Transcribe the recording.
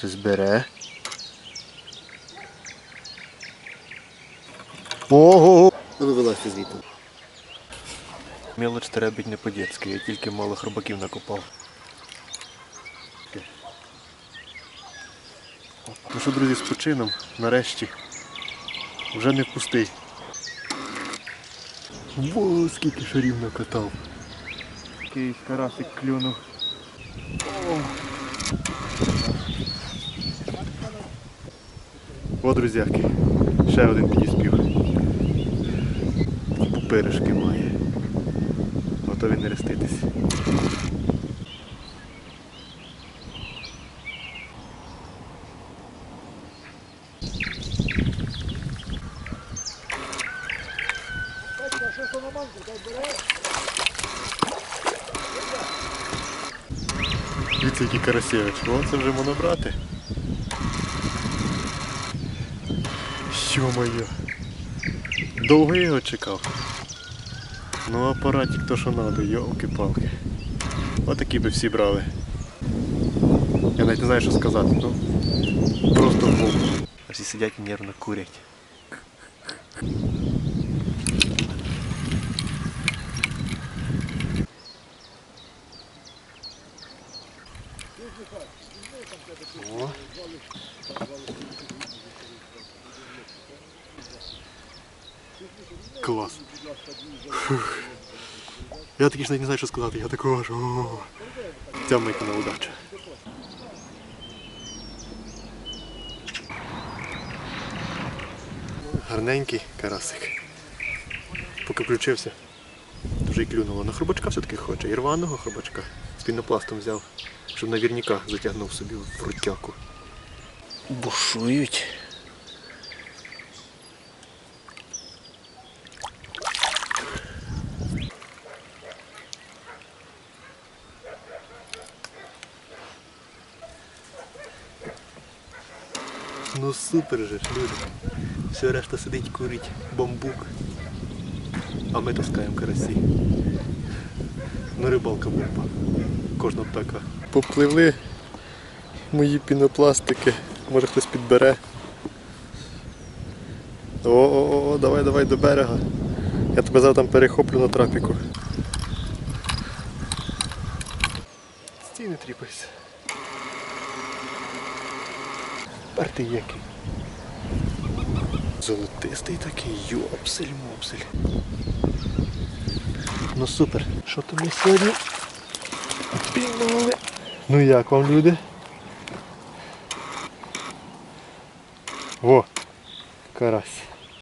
Хтось бере. Ого! Вилазьте звідти. Мелоч треба бить не по-дєцьки, я тільки малих рибаків накопав. Ну що, друзі, з почином, нарешті. Вже не пустий. Во, скільки шарів накатав. Який карасик клюнув. О. О, друзяки, ще один підіспів. Пупиришки має. Готові не реститись. Дивіться, який карасєвич. О, це вже можна Що-моє. Довго я його чекав. Ну апаратик то що надо, йолки-палки. Отакі би всі брали. Я навіть не знаю, що сказати. Ну, просто бомба. А всі сидять і нервно курять. О. Клас. Фух. Я таки ж навіть не знаю, що сказати. Я такого ж. о. Тямайте на удачу. Гарненький карасик. Поки включився, вже й клюнуло. На хробачка все-таки хоче. І рваного хробачка. З пінопластом взяв, щоб навірняка затягнув собі в рутяку. Бушують. Ну супер же ж, люди. Все решта сидить курить бамбук. А ми таскаємо карасі. Ну рибалка бомба. Кожна пека. Попливли мої пінопластики. Може хтось підбере. О-о-о, давай, давай до берега. Я тебе зараз там перехоплю на трапіку. Стій не тріпайся. Партий який. Золотистий такий, йопсель мопсель. Ну супер. Що то ми сьогодні піймали? Ну як вам люди? Во, карась.